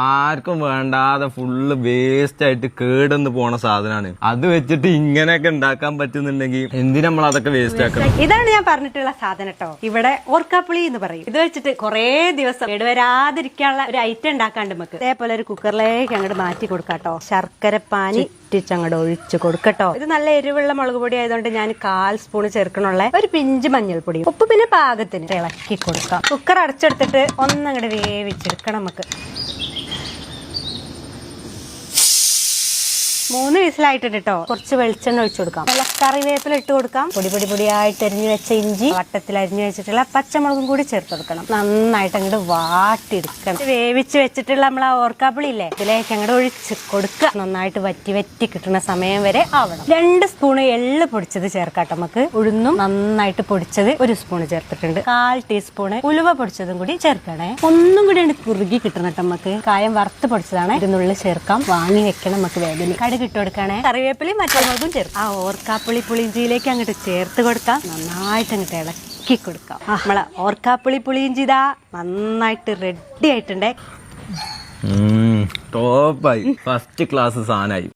ആർക്കും വേണ്ടാതെ full waste ആയിട്ട് കേടന്ന് പോണ സാധനമാണ് അത് വെച്ചിട്ട് ഇങ്ങനെയൊക്കെ ഉണ്ടാക്കാൻ പറ്റുന്നുണ്ടെങ്കിൽ എന്തിനു നമ്മൾ അതൊക്കെ വേസ്റ്റ് ആക്കണം ഇതാണ് ഞാൻ പറഞ്ഞിട്ടുള്ള സാധനം കേട്ടോ. ഇവിടെ ഓർക്കാപ്പുളി എന്ന് പറയും. ഇത് വെച്ചിട്ട് കുറേ ദിവസം കേടുവരാതിരിക്കാനുള്ള ഒരു ഐറ്റം ഉണ്ടാക്കാണ്ട് നമുക്ക്. അതേപോലെ ഒരു കുക്കറിലേക്ക് അങ്ങോട്ട് മാറ്റി കൊടുക്കാട്ടോ ശർക്കര പാനി അങ്ങോട്ട് ഒഴിച്ച് കൊടുക്കട്ടോ ഇത് നല്ല എരിവുള്ള മുളക് പൊടി ആയതുകൊണ്ട് ഞാൻ കാൽ സ്പൂൺ ചേർക്കണുള്ള ഒരു പിഞ്ച് മഞ്ഞൾപ്പൊടി ഉപ്പ് പിന്നെ പാകത്തിന് ഇളക്കി കൊടുക്കാം. കുക്കർ അടച്ചെടുത്തിട്ട് ഒന്നങ്ങോട്ട് വേവിച്ചെടുക്കണം നമുക്ക്. മൂന്ന് വിസിലായിട്ടുണ്ട് കേട്ടോ കുറച്ച് വെളിച്ചെണ്ണ ഒഴിച്ചു കൊടുക്കാം. നല്ല കറിവേപ്പില ഇട്ട് കൊടുക്കാം. പൊടി പൊടി പൊടിയായിട്ട് അരിഞ്ഞു വെച്ച ഇഞ്ചി വട്ടത്തിൽ അരിഞ്ഞു വെച്ചിട്ടുള്ള പച്ചമുളകും കൂടി ചേർത്ത് കൊടുക്കണം. നന്നായിട്ട് അങ്ങോട്ട് വാട്ടിയെടുക്കണം. വേവിച്ച് വെച്ചിട്ടുള്ള നമ്മളെ ആ ഇല്ലേ? ഇതിലേക്ക് അങ്ങോട്ട് ഒഴിച്ച് കൊടുക്കുക. നന്നായിട്ട് വറ്റി വറ്റി കിട്ടുന്ന സമയം വരെ ആവണം. രണ്ട് സ്പൂൺ എള്ള് പൊടിച്ചത് ചേർക്കാട്ടോ നമുക്ക്. ഉഴുന്നും നന്നായിട്ട് പൊടിച്ചത് ഒരു സ്പൂൺ ചേർത്തിട്ടുണ്ട്. കാൽ ടീസ്പൂണ് ഉലുവ പൊടിച്ചതും കൂടി ചേർക്കണേ. ഒന്നും കൂടി കുറുകി കിട്ടണം ട്ടോ നമുക്ക്. കായം വറുത്ത് പൊടിച്ചതാണ്. ഇതിനുള്ളിൽ ചേർക്കാം. വാങ്ങി വെക്കണം നമുക്ക് വേദന കടുക് ഇട്ട് കൊടുക്കണേ കറിവേപ്പിലയും മുളകും ചേർത്ത്. ആ ഓർക്കാപ്പുളി പുളിഞ്ചിയിലേക്ക് അങ്ങോട്ട് ചേർത്ത് കൊടുക്കാം. നന്നായിട്ട് അങ്ങോട്ട് ഇളക്കി കൊടുക്കാം. നമ്മളെ ഓർക്കാപ്പുളി പുളിയിഞ്ചി നന്നായിട്ട് റെഡി ആയിട്ടുണ്ടേ. First class സാധനമായി.